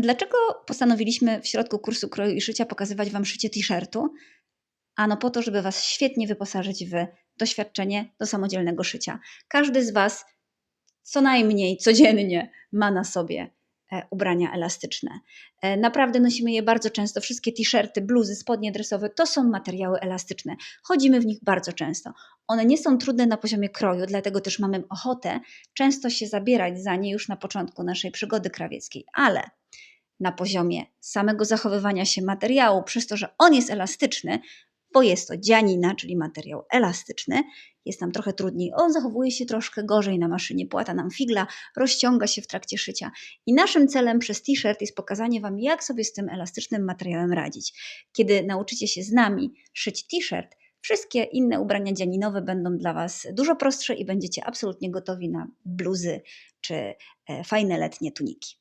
Dlaczego postanowiliśmy w środku kursu kroju i szycia pokazywać Wam szycie t-shirtu? Ano po to, żeby Was świetnie wyposażyć w doświadczenie do samodzielnego szycia. Każdy z Was co najmniej codziennie ma na sobie e, ubrania elastyczne. E, Naprawdę nosimy je bardzo często. Wszystkie t-shirty, bluzy, spodnie dresowe to są materiały elastyczne. Chodzimy w nich bardzo często. One nie są trudne na poziomie kroju, dlatego też mamy ochotę często się zabierać za nie już na początku naszej przygody krawieckiej, ale na poziomie samego zachowywania się materiału, przez to, że on jest elastyczny, bo jest to dzianina, czyli materiał elastyczny, jest nam trochę trudniej. On zachowuje się troszkę gorzej na maszynie, płata nam figla, rozciąga się w trakcie szycia. I naszym celem przez t-shirt jest pokazanie Wam, jak sobie z tym elastycznym materiałem radzić. Kiedy nauczycie się z nami szyć t-shirt, wszystkie inne ubrania dzianinowe będą dla Was dużo prostsze i będziecie absolutnie gotowi na bluzy czy e, fajne letnie tuniki.